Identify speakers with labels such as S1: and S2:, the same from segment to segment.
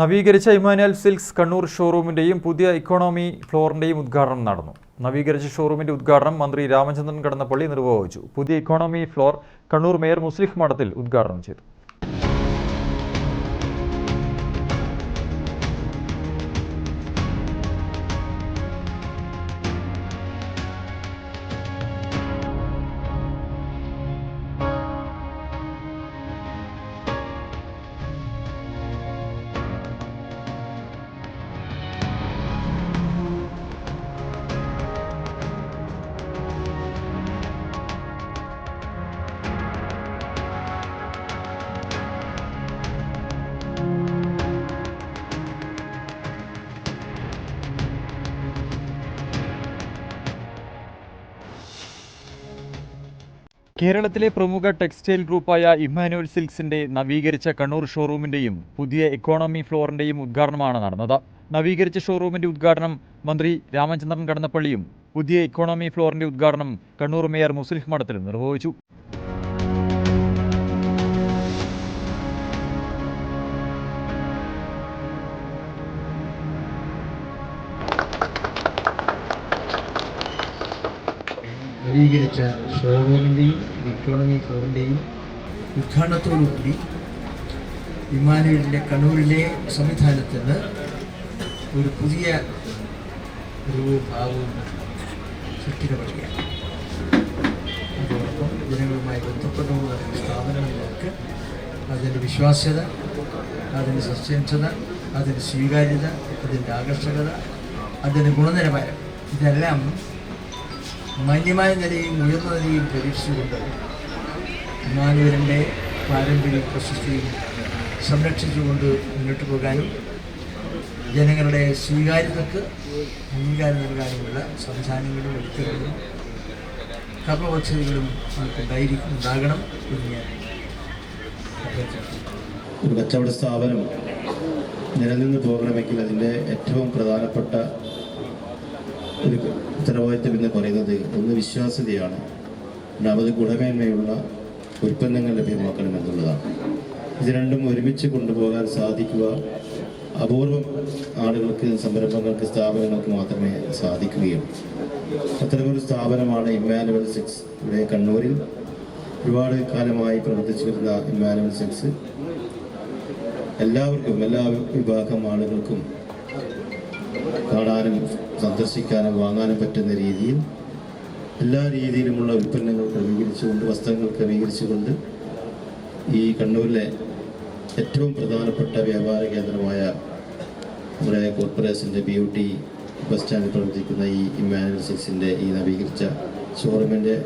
S1: നവീകരിച്ച Emmanuel silks Kannur ഷോറൂമിന്റെയും പുതിയ economy ഫ്ലോറിന്റെയും ഉദ്ഘാടനം നടന്നു. നവീകരിച്ച ഷോറൂമിന്റെ ഉദ്ഘാടനം മന്ത്രി രാമചന്ദ്രൻ കടന്നപ്പള്ളി നിർവഹിച്ചു. പുതിയ economy floor Kannur mayor Muslih Madathil ഉദ്ഘാടനം ചെയ്തു. കേരളത്തിലെ പ്രമുഖ ടെക്സ്റ്റൈൽ ഗ്രൂപ്പായ ഇമ്മാനുവൽ സിൽക്സിന്റെ നവീകരിച്ച കണ്ണൂർ ഷോറൂമിന്റെയും പുതിയ എക്കോണമി ഫ്ലോറിന്റെയും ഉദ്ഘാടനമാണ് നടന്നത്. നവീകരിച്ച ഷോറൂമിന്റെ ഉദ്ഘാടനം മന്ത്രി രാമചന്ദ്രൻ കടന്നപ്പള്ളിയും പുതിയ എക്കോണമി ഫ്ലോറിന്റെ ഉദ്ഘാടനം കണ്ണൂർ മേയർ മുസ്ലിഹ് മഠത്തിലും നിർവഹിച്ചു.
S2: നവീകരിച്ച ഷോറൂമിന്റെയും ഇക്കോണമി ഫ്ലോറിന്റെയും ഉദ്ഘാടനത്തോടുകൂടി ഇമാനുവലിന്റെ കണ്ണൂരിലെ സംവിധാനത്തിന് ഒരു പുതിയ ഒരു ഭാവവും സൃഷ്ടിക്കപ്പെടുകയാണ്. അതോടൊപ്പം ജനങ്ങളുമായി ബന്ധപ്പെട്ടുകൊണ്ട് നടക്കുന്ന സ്ഥാപനങ്ങളിലേക്ക് അതിന്റെ വിശ്വാസ്യത അതിന്റെ സസ്യംസത അതിന്റെ സ്വീകാര്യത അതിന്റെ ആകർഷകത അതിന്റെ ഗുണനിലവാരം ഇതെല്ലാം മാന്യമായ നിലയും ഉയർന്ന നിലയും പ്രതീക്ഷിച്ചുകൊണ്ട് ഇമാനുവലിന്റെ പാരമ്പര്യ പ്രശസ്തിയും സംരക്ഷിച്ചുകൊണ്ട് മുന്നോട്ട് പോകാനും ജനങ്ങളുടെ സ്വീകാര്യതക്ക് അംഗീകാരം നൽകാനുമുള്ള സംവിധാനങ്ങളും ഒരുക്കങ്ങളും കർമ്മപദ്ധതികളും നമുക്കുണ്ടായിരിക്കും ഉണ്ടാകണം എന്ന് ഞാൻ
S3: ഒരു കച്ചവട സ്ഥാപനം നിലനിന്ന് പോകണമെങ്കിൽ അതിന്റെ ഏറ്റവും പ്രധാനപ്പെട്ട ഒരു ഉത്തരവാദിത്വം എന്ന് പറയുന്നത് ഒന്ന് വിശ്വാസ്യതയാണ്. രണ്ടാമത് ഗുണമേന്മയുള്ള ഉൽപ്പന്നങ്ങൾ ലഭ്യമാക്കണം എന്നുള്ളതാണ്. ഇത് രണ്ടും ഒരുമിച്ച് കൊണ്ടുപോകാൻ സാധിക്കുക അപൂർവം ആളുകൾക്ക് സംരംഭങ്ങൾക്ക് സ്ഥാപനങ്ങൾക്ക് മാത്രമേ സാധിക്കുകയുള്ളൂ. അത്തരമൊരു സ്ഥാപനമാണ് ഇമ്മാനുവൽ സെക്സ്. ഇവിടെ കണ്ണൂരിൽ ഒരുപാട് കാലമായി പ്രവർത്തിച്ചു വരുന്ന ഇമ്മാനുവൽ സെക്സ്. എല്ലാവർക്കും എല്ലാ വിഭാഗം ആളുകൾക്കും കാണാനും സന്ദർശിക്കാനും വാങ്ങാനും പറ്റുന്ന രീതിയിൽ എല്ലാ രീതിയിലുമുള്ള ഉൽപ്പന്നങ്ങൾ ക്രമീകരിച്ചുകൊണ്ട് വസ്ത്രങ്ങൾ ക്രമീകരിച്ചുകൊണ്ട് ഈ കണ്ണൂരിലെ ഏറ്റവും പ്രധാനപ്പെട്ട വ്യാപാര കേന്ദ്രമായ നമ്മുടെ കോർപ്പറേഷന്റെ ബി യു ടി ബസ് സ്റ്റാൻഡിൽ പ്രവർത്തിക്കുന്ന ഈ സിക്സിന്റെ ഈ നവീകരിച്ച ഷോറൂമിന്റെ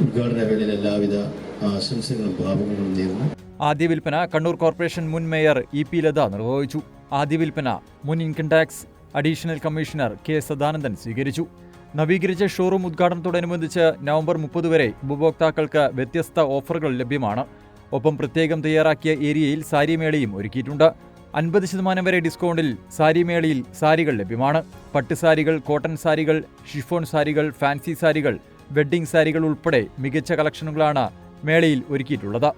S3: ഉദ്ഘാടന വേളയിൽ എല്ലാവിധ ആശംസകളും ഭാവങ്ങളും നേരുന്നു
S1: ആദ്യ വിൽപ്പന കണ്ണൂർ കോർപ്പറേഷൻ മുൻ മേയർ ഇ പി ലത നിർവഹിച്ചു. ആദ്യ വിൽപ്പന മുൻ income tax additional commissioner K Sadanandan സ്വീകരിച്ചു. നവീകരിച്ച ഷോറൂം ഉദ്ഘാടനത്തോടനുബന്ധിച്ച് നവംബർ മുപ്പത് വരെ ഉപഭോക്താക്കൾക്ക് വ്യത്യസ്ത ഓഫറുകൾ ലഭ്യമാണ്. ഒപ്പം പ്രത്യേകം തയ്യാറാക്കിയ ഏരിയയിൽ സാരിമേളയും ഒരുക്കിയിട്ടുണ്ട്. അൻപത് ശതമാനം വരെ ഡിസ്കൗണ്ടിൽ സാരിമേളയിൽ സാരികൾ ലഭ്യമാണ്. പട്ടുസാരികൾ കോട്ടൺ സാരികൾ ഷിഫോൺ സാരികൾ ഫാൻസി സാരികൾ വെഡ്ഡിംഗ് സാരികൾ ഉൾപ്പെടെ മികച്ച കളക്ഷനുകളാണ് മേളയിൽ ഒരുക്കിയിട്ടുള്ളത്.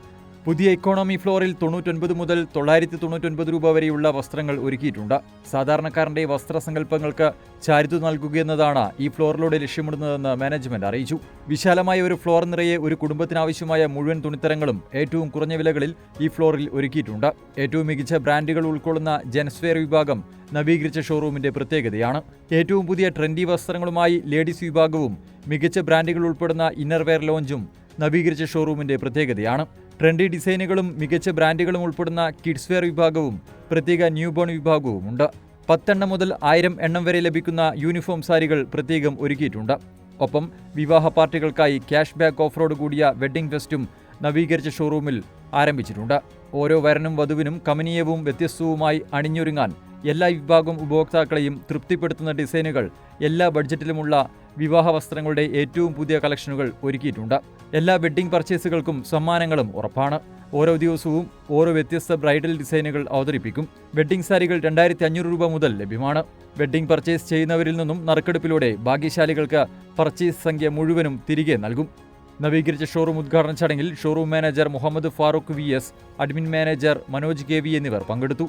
S1: പുതിയ ഇക്കോണമി ഫ്ലോറിൽ തൊണ്ണൂറ്റൊൻപത് മുതൽ തൊള്ളായിരത്തി തൊണ്ണൂറ്റൊൻപത് രൂപ വരെയുള്ള വസ്ത്രങ്ങൾ ഒരുക്കിയിട്ടുണ്ട്. സാധാരണക്കാരന്റെ വസ്ത്രസങ്കല്പങ്ങൾക്ക് ചാരുത നൽകുകയെന്നതാണ് ഈ ഫ്ലോറിലൂടെ ലക്ഷ്യമിടുന്നതെന്ന് മാനേജ്മെന്റ് അറിയിച്ചു. വിശാലമായ ഒരു ഫ്ലോർ നിറയെ ഒരു കുടുംബത്തിനാവശ്യമായ മുഴുവൻ തുണിത്തരങ്ങളും ഏറ്റവും കുറഞ്ഞ വിലകളിൽ ഈ ഫ്ലോറിൽ ഒരുക്കിയിട്ടുണ്ട്. ഏറ്റവും മികച്ച ബ്രാൻഡുകൾ ഉൾക്കൊള്ളുന്ന ജെൻസ്വെയർ വിഭാഗം നവീകരിച്ച ഷോറൂമിന്റെ പ്രത്യേകതയാണ്. ഏറ്റവും പുതിയ ട്രെൻഡി വസ്ത്രങ്ങളുമായി ലേഡീസ് വിഭാഗവും മികച്ച ബ്രാൻഡുകൾ ഉൾപ്പെടുന്ന ഇന്നർവെയർ ലോഞ്ചും നവീകരിച്ച ഷോറൂമിന്റെ പ്രത്യേകതയാണ്. ട്രെൻഡി ഡിസൈനുകളും മികച്ച ബ്രാൻഡുകളും ഉൾപ്പെടുന്ന കിഡ്സ് വെയർ വിഭാഗവും പ്രത്യേക ന്യൂബോൺ വിഭാഗവും ഉണ്ട് പത്തെണ്ണം മുതൽ ആയിരം എണ്ണം വരെ ലഭിക്കുന്ന യൂണിഫോം സാരികൾ പ്രത്യേകം ഒരുക്കിയിട്ടുണ്ട്. ഒപ്പം വിവാഹ പാർട്ടികൾക്കായി ക്യാഷ് ബാക്ക് ഓഫറോട് കൂടിയ വെഡ്ഡിംഗ് ഫെസ്റ്റും നവീകരിച്ച ഷോറൂമിൽ ആരംഭിച്ചിട്ടുണ്ട്. ഓരോ വരനും വധുവിനും കമനീയവും വ്യത്യസ്തവുമായി അണിഞ്ഞൊരുങ്ങാൻ എല്ലാ വിഭാഗം ഉപഭോക്താക്കളെയും തൃപ്തിപ്പെടുത്തുന്ന ഡിസൈനുകൾ എല്ലാ ബഡ്ജറ്റിലുമുള്ള വിവാഹ വസ്ത്രങ്ങളുടെ ഏറ്റവും പുതിയ കളക്ഷനുകൾ ഒരുക്കിയിട്ടുണ്ട്. എല്ലാ വെഡ്ഡിംഗ് പർച്ചേസുകൾക്കും സമ്മാനങ്ങളും ഉറപ്പാണ്. ഓരോ ദിവസവും ഓരോ വ്യത്യസ്ത ബ്രൈഡൽ ഡിസൈനുകൾ അവതരിപ്പിക്കും. വെഡ്ഡിംഗ് സാരികൾ രണ്ടായിരത്തി അഞ്ഞൂറ് രൂപ മുതൽ ലഭ്യമാണ്. വെഡ്ഡിംഗ് പർച്ചേസ് ചെയ്യുന്നവരിൽ നിന്നും നറുക്കെടുപ്പിലൂടെ ഭാഗ്യശാലികൾക്ക് പർച്ചേസ് സംഖ്യ മുഴുവനും തിരികെ നൽകും. നവീകരിച്ച ഷോറൂം ഉദ്ഘാടന ചടങ്ങിൽ showroom manager Muhammad Farooq V S admin manager Manoj K V എന്നിവർ പങ്കെടുത്തു.